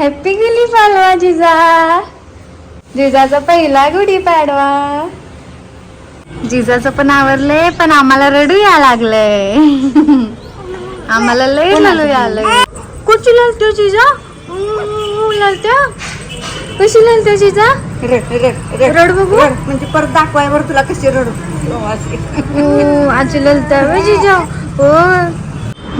Happy गुढी पाडवा जिजा जिजाचा पहिला गुढी पाडवा. जिजाचं पण आवरलंय पण आम्हाला रडू या लागलंय. आम्हाला लय ललू आलंय कुठची ललतो जिजा ललत्या कशी ललत्या जिजा रड रड बघू. म्हणजे परत दाखवायवर तुला कशी रडू. आजी ललत्या वे जिजा हो.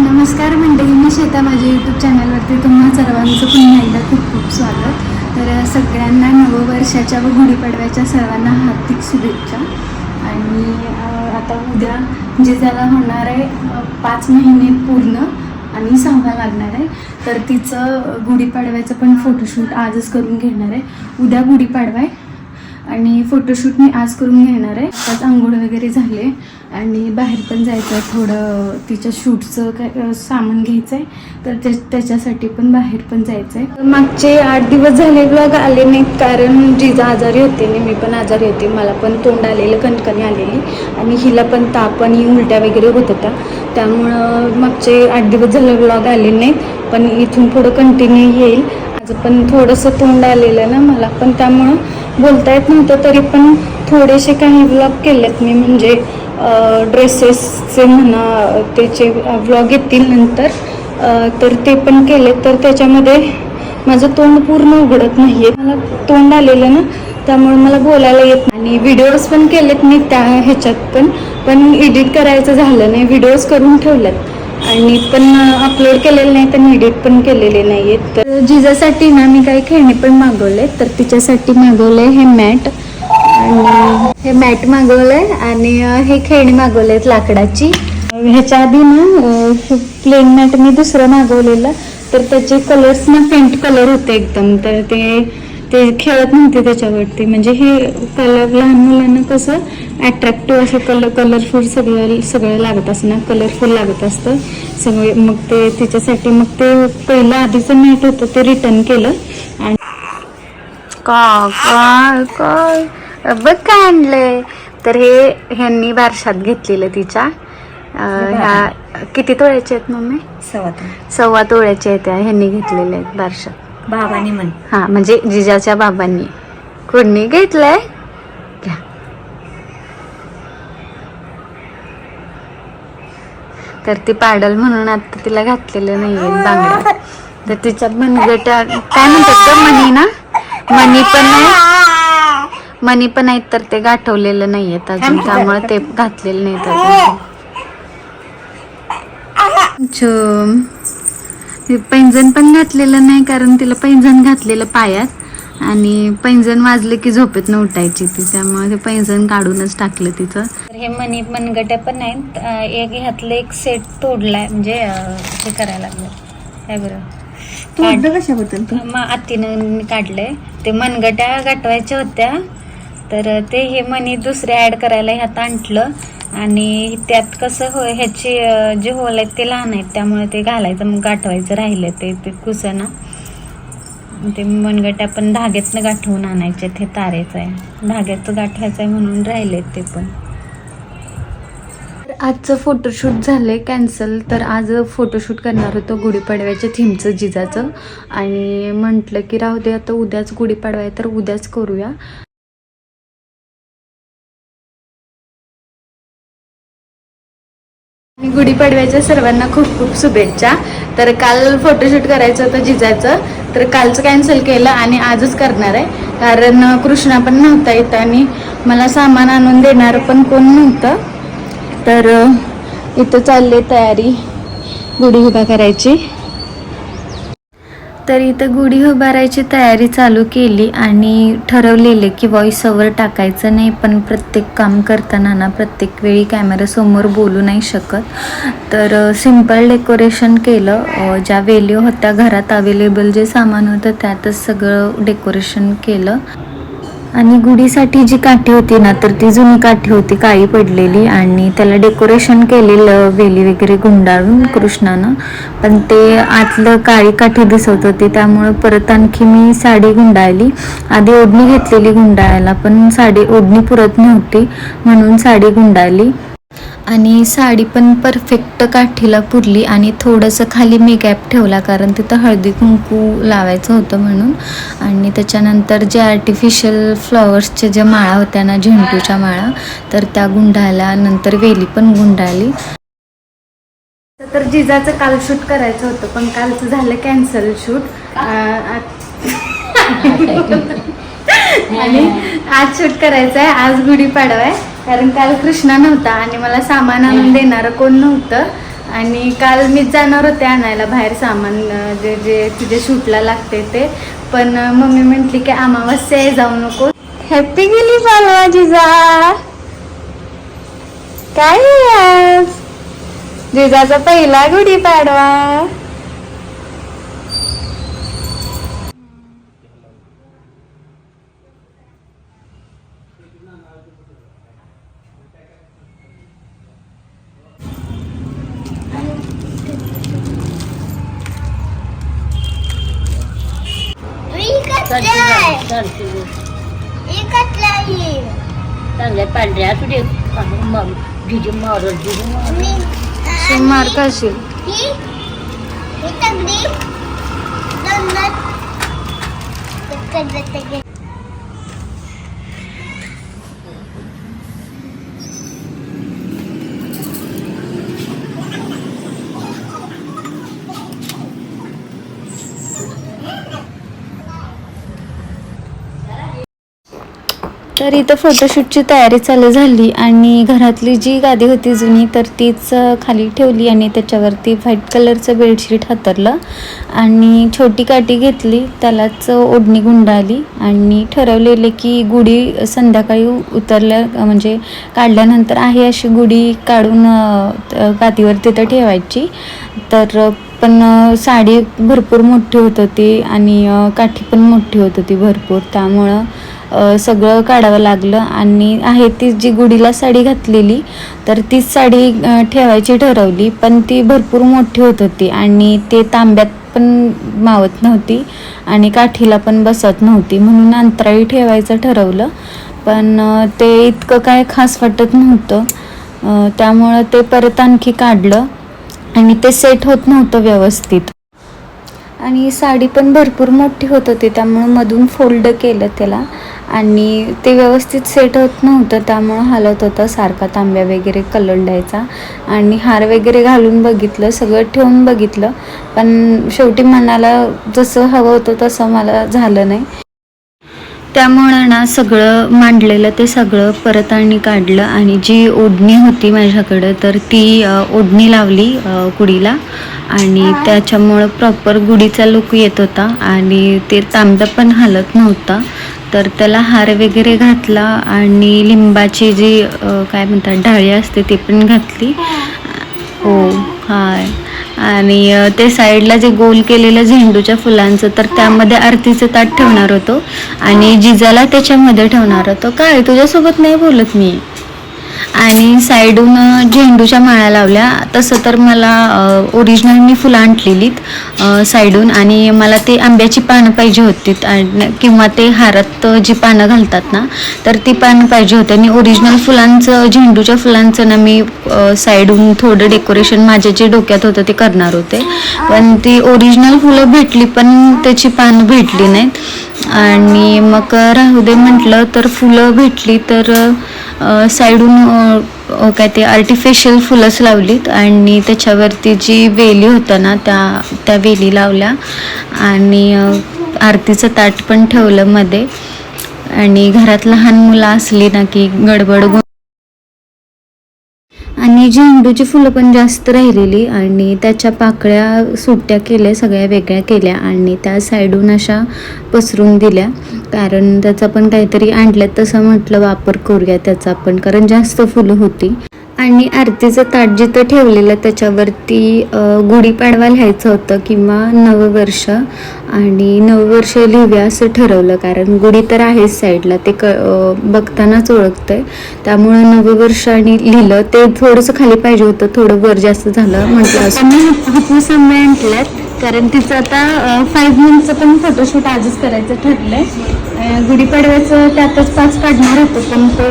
नमस्कार मंडळी मी श्वेता माझ्या यूट्यूब चॅनलवरती तुम्हा सर्वांचं पुन्हा एकदा खूप खूप स्वागत. तर सगळ्यांना नववर्षाच्या व गुढीपाडव्याच्या सर्वांना हार्दिक शुभेच्छा. आणि आता उद्या जे ज्याला होणार आहे पाच महिने पूर्ण आणि सहावा लागणार आहे तर तिचं गुढीपाडव्याचं पण फोटोशूट आजच करून घेणार आहे. उद्या गुढीपाडवा आहे. आणि फोटोशूट मी आज करून घेणार आहे. त्यात आंघोळ वगैरे झाले आणि बाहेर पण जायचं आहे थोडं. तिच्या शूटचं काय सामान घ्यायचं आहे. तर त्या त्याच्यासाठी पण बाहेर पण जायचं आहे. मागचे आठ दिवस झाले ब्लॉग आले नाहीत कारण जिजा आजारी होते आणि मी पण आजारी होते. मला पण तोंड आलेलं कणकणी आलेली. आणि हिला पण ताप आणि उलट्या वगैरे होत होत्या. त्यामुळं मागचे आठ दिवस झाले ब्लॉग आले नाहीत. पण इथून पुढं कंटिन्यू येईल. आज पण थोडंसं तोंड आलेलं ना मला पण त्यामुळं. बोलता येत नव्हतं तरी पण थोडेसे काही ब्लॉग केलेत मी. म्हणजे ड्रेसेसचे म्हणा त्याचे व्लॉग येतील नंतर. तर ते पण केले तर त्याच्यामध्ये माझं तोंड पूर्ण उघडत नाही आहे मला तोंड आलेलं ना त्यामुळे मला बोलायला येत नाही. आणि व्हिडिओज पण केलेत मी त्या ह्याच्यात पण. पण एडिट करायचं झालं नाही. व्हिडिओज करून ठेवल्यात. आणि पण अपलोड केलेले नाही आणि एडिट पण केलेले नाही आहेत तर जिजासाठी ना मी काही खेळणी पण मागवले तर तिच्यासाठी मागवले हे मॅट. आणि हे मॅट मागवलंय आणि हे खेळणी मागवलेत लाकडाची. ह्याच्या आधी ना प्लेन मॅट मी दुसरं मागवलेलं तर त्याचे कलर्स ना पेंट कलर होते एकदम. तर ते ते खेळत नव्हते त्याच्यावरती. म्हणजे हे कलर लहान मुलांना कसं अट्रॅक्टिव्ह असं कलर कलरफुल सगळं सगळं लागत असं ना? कलरफुल लागत असतं. सगळे मग ते तिच्यासाठी मग ते पहिलं आधीचं मॅट होतं ते रिटर्न केलं. आणि काय काय बघ काय आणलंय. तर हे ह्यांनी बारशात घेतलेलं तिच्या. ह्या किती तोळ्याचे आहेत मम्मी? सवत सव्वा तोळ्याचे आहेत त्या ह्यांनी घेतलेल्या आहेत बारशात. बाबानी म्हण. हा म्हणजे जिजाच्या बाबांनी. कोणी घेतलंय? घ्या. तर ती पाडल म्हणून आता तिला घातलेलं नाहीये बांगड्या. तर तिच्या मनगट्या काय म्हणतात ग? मनी ना? मनी पण नाही? मनी पण आहेत तर ते गाठवलेलं नाहीयेत अजून. त्यामुळे ते घातलेलं नाहीत अजून. हे पैंजण पण घातलेलं नाही कारण तिला पैंजण घातलेलं पायात. आणि पैंजण वाजले की झोपेत न उठायची ती त्यामुळे ते पैंजण काढूनच टाकलं तिचं हे मनी मनगट्या पण आहेत. अं, एक ह्यातलं एक सेट तोडलाय म्हणजे हे करायला लागलं. काय बरं? तोडलं कशाबद्दल तू मग आत्तीनं काढलंय. ते मनगट्या गाठवायच्या होत्या. तर ते हे मनी दुसरे ऍड करायला ह्यात आणलं. आणि त्यात कसं हो ह्याचे जे होल आहेत ते लहान आहेत त्यामुळे ते घालायचं मग गाठवायचं राहिलं ते ते कुसना ते मनगट्या पण धाग्यातनं गाठवून आणायचे ते तारेचं आहे. धाग्याचं गाठवायचं आहे म्हणून राहिलेत ते पण. आजचं फोटोशूट झालंय कॅन्सल तर आज फोटोशूट करणार होतो गुढीपाडव्याच्या थीमचं जिजाचं. आणि म्हटलं की राहू दे आता उद्याच गुढीपाडवा आहे तर उद्याच करूया. गुढीपाडव्याच्या सर्वांना खूप खूप शुभेच्छा. तर काल फोटोशूट करायचं होतं जिजाचं. तर कालचं कॅन्सल केलं आणि आजच करणार आहे. कारण कृष्णा पण नव्हता इथं आणि मला सामान आणून देणार पण कोण नव्हतं. तर इथं चालली तयारी. गुढी उभा करायची. तर इथं गुढी उभारायची तयारी चालू केली आणि ठरवलेले की व्हॉइस ओव्हर टाकायचं नाही पण प्रत्येक काम करताना ना प्रत्येक वेळी कॅमेरासमोर बोलू नाही शकत. तर सिंपल डेकोरेशन केलं. ज्या वेली होत्या घरात अवेलेबल जे सामान होतं त्यातच सगळं डेकोरेशन केलं. आणि गुढीसाठी जी काठी होती ना तर ती जुनी काठी होती काळी पडलेली. आणि त्याला डेकोरेशन केलेलं वेली वगैरे गुंडाळून कृष्णानं. पण ते आतलं काळी काठी दिसत होती त्यामुळे परत आणखी मी साडी गुंडाळली. आधी ओढणी घेतलेली गुंडाळायला पण साडी ओढणी पुरत नव्हती म्हणून साडी गुंडाळली. आणि साडी पण परफेक्ट काठीला पुरली आणि थोडंसं खाली मी गॅप ठेवला कारण तिथं हळदी कुंकू लावायचं होतं म्हणून. आणि त्याच्यानंतर जे आर्टिफिशियल फ्लॉवर्सचे ज्या माळा होत्या ना झेंडूच्या माळा तर त्या गुंडाळल्या नंतर वेली पण गुंडाळली तर जिजाचं काल शूट करायचं होतं पण कालचं झालं कॅन्सल शूट आणि आज शूट करायचं आहे आज गुढीपाडवा आहे कारण काल कृष्णा नव्हता आणि मला सामान आणून देणारं कोण नव्हतं. आणि काल मीच जाणार होते आणायला बाहेर सामान जे जे तुझ्या शूटला लागते ते. पण मम्मी म्हटली की अमावस्या आहे जाऊ नको. हॅपी गेली पाडवा जिजा काय जिजाचा पहिला गुढीपाडवा चांगल्या पांढऱ्या असू दे जिजे मारल जिजे मारल मार खाशील तर इथं फोटोशूटची तयारी चालू झाली आणि घरातली जी गादी होती जुनी तर तीच खाली ठेवली आणि त्याच्यावरती व्हाईट कलरचं बेडशीट हातरलं आणि छोटी काठी घेतली त्यालाच ओढणी गुंडाळली आणि ठरवलेले की गुढी संध्याकाळी उतरल्या म्हणजे काढल्यानंतर आहे अशी गुढी काढून गादीवर तिथं ठेवायची. तर पण साडी भरपूर मोठी होत होती आणि काठी पण मोठी होत होती भरपूर. त्यामुळं सगळं काढावं लागलं आणि आहे ती जी गुढीला साडी घातलेली तर तीच साडी ठेवायची ठरवली. पण ती भरपूर मोठी होत होती आणि ते तांब्यात पण मावत नव्हती आणि काठीला पण बसत नव्हती. म्हणून अंतराळी ठेवायचं ठरवलं. पण ते इतकं काय खास वाटत नव्हतं. त्यामुळं ते परत आणखी काढलं आणि ते सेट होत नव्हतं व्यवस्थित. आणि साडी पण भरपूर मोठी होत होती त्यामुळं मधून फोल्ड केलं त्याला. आणि ते व्यवस्थित सेट होत नव्हतं त्यामुळं हलत होतं. सारखा तांब्या वगैरे कलंडायचा आणि हार वगैरे घालून बघितलं सगळं ठेवून बघितलं. पण शेवटी मनाला जसं हवं होतं तसं मला झालं नाही. त्यामुळं ना सगळं मांडलेलं ते सगळं परत आणि काढलं आणि जी ओढणी होती माझ्याकडं तर ती ओढणी लावली गुढीला आणि त्याच्यामुळं प्रॉपर गुढीचा लुक येत होता आणि ते तांब्या पण हालत नव्हता. तर त्याला हार वगैरे घातला आणि लिंबाची जी काय म्हणतात ढाळी असते ती पण घातली. हो हाय. आणि ते साईडला जे गोल केलेलं झेंडूच्या फुलांचं तर त्यामध्ये आरतीचं ताट ठेवणार होतो. आणि जिजाला त्याच्यामध्ये ठेवणार होतो. काय? तुझ्यासोबत नाही बोलत मी. आणि साईडून झेंडूच्या माळ्या लावल्या. तसं तर मला ओरिजिनल मी फुलं आणलेलीत साईडून. आणि मला ते आंब्याची पानं पाहिजे होती. किंवा ते हारात जी पानं घालतात ना तर ती पानं पाहिजे होती. आणि ओरिजिनल फुलांचं झेंडूच्या फुलांचं ना मी साईडून थोडं डेकोरेशन माझ्या जे डोक्यात होतं ते करणार होते. पण ती ओरिजिनल फुलं भेटली पण त्याची पानं भेटली नाहीत. आणि मग राहू दे म्हटलं तर फुलं भेटली तर साईडून काय ते आर्टिफिशियल फुलंच लावलीत आणि त्याच्यावरती जी वेली होता ना त्या त्या वेली लावल्या. आणि आरतीचं ताट पण ठेवलं मध्ये. आणि घरात लहान मुलं असली ना की गडबड आणि झेंडूची फुलं पण जास्त राहिलेली आणि त्याच्या पाकळ्या सुट्ट्या केल्या सगळ्या वेगळ्या केल्या आणि त्या साईडून अशा पसरून दिल्या. कारण त्याचा पण काहीतरी आणल्यात तसं म्हटलं वापर करूया त्याचा पण कारण जास्त फुलं होती. आणि आरतीचं ताट जिथं ठेवलेलं त्याच्यावरती गुढीपाडवा लिहायचं होतं किंवा नववर्ष. आणि नववर्ष लिहूया असं ठरवलं कारण गुढी तर आहेच साईडला ते क बघतानाच बघतानाच ओळखतंय. त्यामुळं नववर्ष आणि लिहिलं ते थोडंसं खाली पाहिजे होतं थोडं वर जास्त झालं म्हटलं असं. हापूस आंबे आणल्यात कारण तिचं आता फाईव्ह मंथचं पण फोटोशूट आजच करायचं ठरलंय. गुढीपाडव्याचं त्यातच पाच काढणार होतं पण ते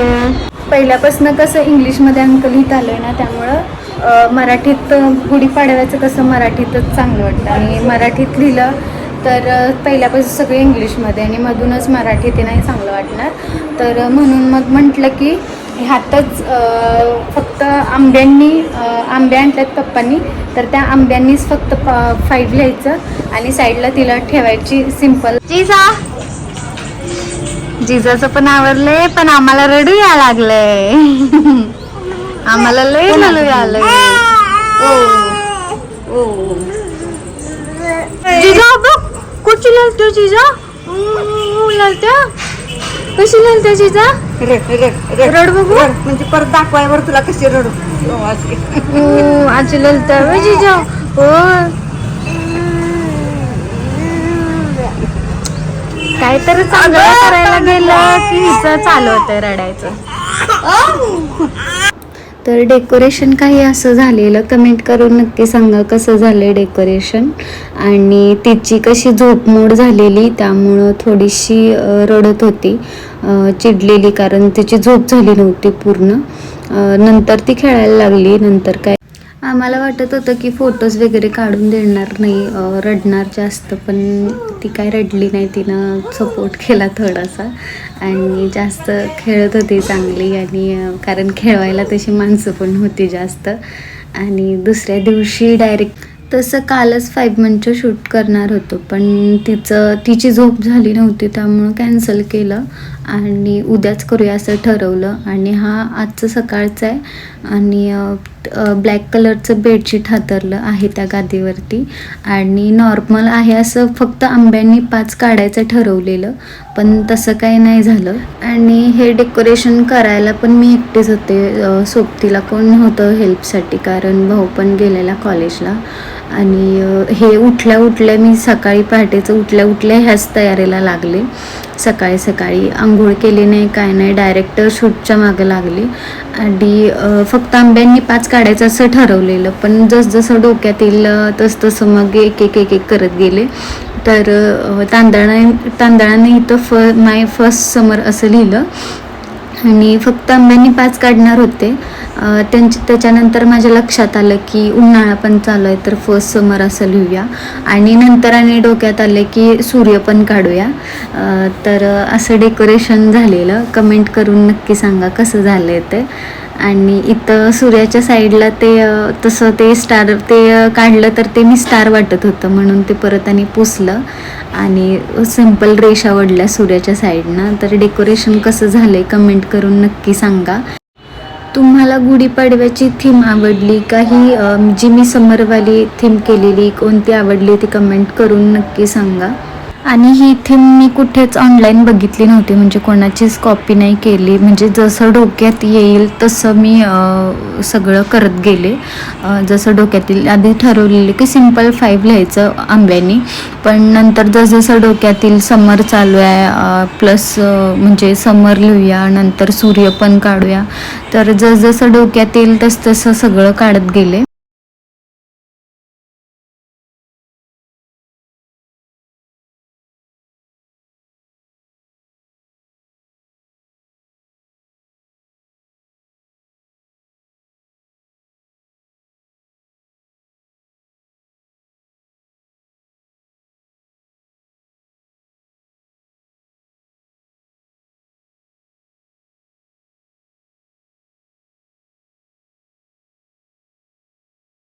पहिल्यापासून कसं इंग्लिशमध्ये अंक लिहित आलं आहे ना त्यामुळं मराठीत गुढीपाडव्याचं कसं मराठीतच चांगलं वाटतं. आणि मराठीत लिहिलं तर पहिल्यापासून सगळे इंग्लिशमध्ये आणि मधूनच मराठी ते नाही चांगलं वाटणार. तर म्हणून मग म्हटलं की ह्यातच फक्त आंब्यांनी आंबे आणल्यात पप्पांनी तर त्या आंब्यांनीच फक्त फाईव्ह लिहायचं आणि साईडला तिला ठेवायची सिंपल जिजा! जिजाचं पण आवडलंय पण आम्हाला रडू या लागलंय. आम्हाला लय रडू आलंय जिजा? लढत्या कशी लढते जिजा? रड रड बघू. म्हणजे परत दाखवायवर तुला कशी रडू. हो आजी. लढत्या वे जिजा. हो. काहीतरी चांगलं करायला गेलं की हिचं चालू होतं रडायचं. तर डेकोरेशन काही असं झालेलं कमेंट करून नक्की सांगा कसं झालं डेकोरेशन आणि तिची कशी झोपमोड झालेली त्यामुळं थोडीशी रडत होती. चिडलेली कारण तिची झोप झाली नव्हती पूर्ण. नंतर ती खेळायला लागली नंतर काय आम्हाला वाटत होतं की फोटोज वगैरे काढून देणार नाही. रडणार जास्त पण ती काय रडली नाही तिनं सपोर्ट केला थोडासा. आणि जास्त खेळत होती चांगली आणि कारण खेळवायला तशी माणसं पण होती जास्त. आणि दुसऱ्या दिवशी डायरेक्ट तसं कालच फाईव्ह मंथचं शूट करणार होतो पण तिचं तिची झोप झाली नव्हती त्यामुळं कॅन्सल केलं. आणि उद्याच करूया असं ठरवलं. आणि हा आजचं सकाळचा आहे. आणि ब्लॅक कलरचं बेडशीट हातरलं आहे त्या गादीवरती. आणि नॉर्मल आहे असं फक्त आंब्यांनी पाच काढायचं ठरवलेलं पण तसं काही नाही झालं. आणि हे डेकोरेशन करायला पण मी एकटेच होते. सोबतीला कोण नव्हतं हेल्पसाठी कारण भाऊ पण गेलेला कॉलेजला आणि हे उठल्या उठल्या मी सकाळी पहाटेचं उठल्या उठल्या ह्याच तयारीला लागले. सकाळी सकाळी आंघोळ केली नाही काय नाही. डायरेक्ट शूटच्या मागं लागली. आणि फक्त आंब्यांनी पाच काढायचं असं ठरवलेलं. पण जसजसं डोक्यात येईल तसतसं मग एक एक एक एक करत गेले. तर तांदळाने तांदळा तांदळाने इथं फ माय फर्स्ट समर असं लिहिलं. आणि फक्त आंब्यांनी पाच काढणार होते. त्यांच्या त्याच्यानंतर माझ्या लक्षात आलं की उन्हाळा पण चालू आहे तर फर्स्ट समर असं लिहूया आणि नंतर आणि डोक्यात आलं की सूर्य पण काढूया. तर असं डेकोरेशन झालेलं. कमेंट करून नक्की सांगा कसं झालं आहे ते. आणि इथं सूर्याच्या साईडला ते तसं ते स्टार ते काढलं तर ते मी स्टार वाटत होतं म्हणून ते परत आणि पुसलं. आणि सिंपल रेषा वडल्या सूर्याच्या साईडनं. तर डेकोरेशन कसं झालं आहे कमेंट करून नक्की सांगा. तुम्हाला गुढीपाडव्याची थीम आवडली काही जी मी समरवाली थीम केलेली कोणती आवडली ती कमेंट करून नक्की सांगा. आणि ही थीम मी कुठेच ऑनलाईन बघितली नव्हती म्हणजे कोणाचीच कॉपी नाही केली. म्हणजे जसं डोक्यात येईल तसं मी सगळं करत गेले. जसं डोक्यात येईल आधी ठरवलेले की सिंपल फाईव्ह लिहायचं आंब्यानी. पण नंतर जसजसं डोक्यात येईल समर चालू आहे प्लस म्हणजे समर लिहूया नंतर सूर्य पण काढूया. तर जसजसं डोक्यात येईल तसतसं सगळं काढत गेले.